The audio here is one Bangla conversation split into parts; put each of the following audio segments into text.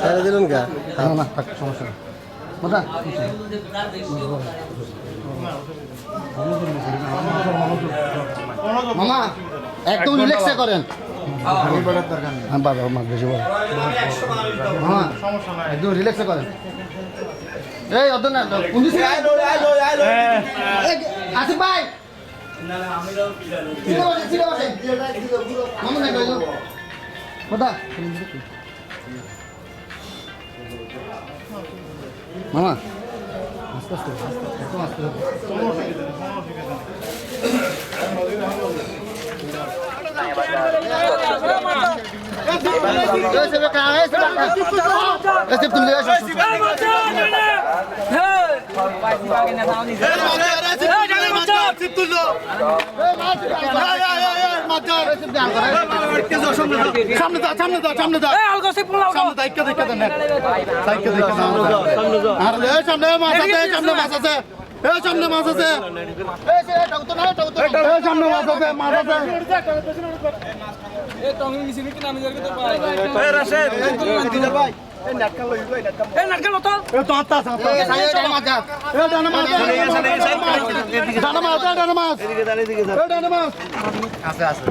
ছেড়ে দিলেন গা? না না থাক সমস্যা মামা একদম রিল্যাক্সে করেন। হ্যাঁ একদম রিল্যাক্সে করেন। এই অত না কুঞ্জি আসিফ ভাই। ছিলে কথা মামা। আস্তে আস্তে আস্তে আস্তে তুমি সামনে দা সামনে দা সামনে দা সামনে দা ইক্কা দেখা দেন সাইকে দেখা দেন আর সামনে মাছ আছে সামনে মাছ আছে। এই সামনে মাছ আছে। এই সামনে মাছ আছে মাছ আছে। এই তো আত্তা আছে আত্তা এই সাইয়ে এই ডানা মাছ এই আছে আছে।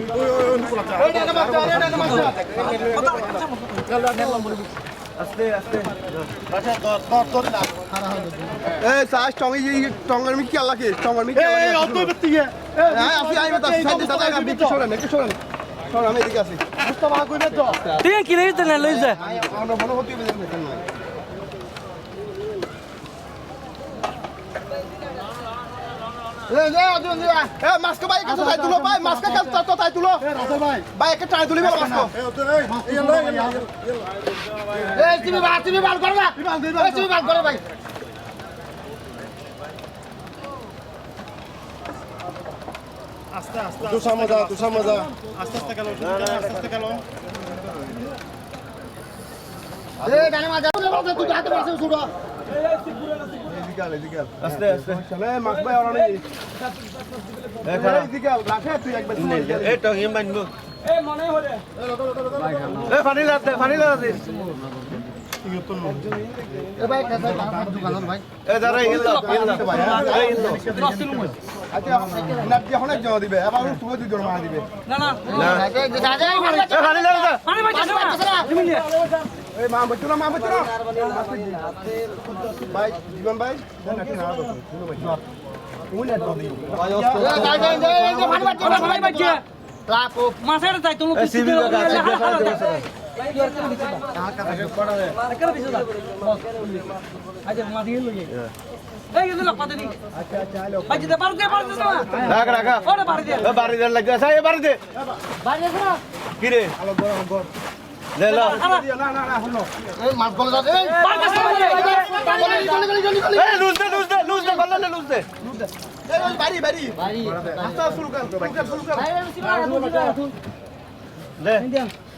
সাস টঙ্গি টঙ্গার মি কি আল্লাহ কি? টঙ্গার মি কি? এই অত বেতিয়ে হ্যাঁ আসি আইবে তো সাইডে সাইডে আমি একটু সরেন সর আমি এদিকে আসি মুস্তাফা কইবে তো আমরা মনে হতে হবে দেখেন না এই যে অজন এ মাস্ক ভাই কাছে তাই তুলো ভাই মাস্ক কাছে তো তাই তুলো ভাই ভাই একটা টাই এই লই এই তুমি বা তুমি বাল করো না তুমি বাল করো ভাই আস্তে আস্তে যা তুই সামনে যা। আস্তে আস্তে গেল আস্তে আস্তে গেল। ফানি লাতে ফানি এ ভাই আচ্ছা জীবন ভাই মাছের তাই তুমি এ সিবি লাগা সিবি লাগা মাঝে লইয়ে এই কিন্তু লাপা দেনি ভাই যেতে পারো কে পারো না রাখ রাখ ওরে বাড়ি বাড়ি বাড়ি শুরু কর শুরু কর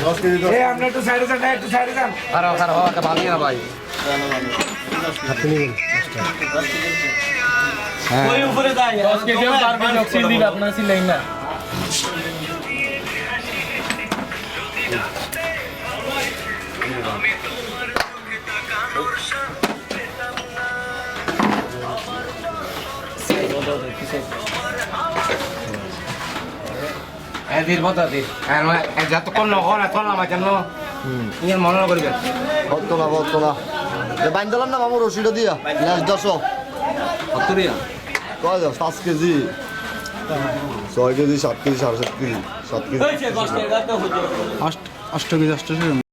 দিবলো না ওরে ইন্ডিয়া তুমি মাছ ধরতে ঠিক আছে এই হাড়ি দে হাড়ি দে গিয়া হাট এ তো জিসি তো জি চালু যা চালু যা এই জন্য মাছ ধরা ছিল না। এদির মতো দির যতক্ষণ নহন এখন নামাইছেন ন ইয়ার মনে করবেন তোলা না বাইন দিলাম না মামু রশিটা দিয়া। লাস্ট দশ কয় দশ পাঁচ কেজি। ছয় কেজি সাত কেজি সাড়ে সাত কেজি সাত কেজি। অষ্ট কেজি অষ্ট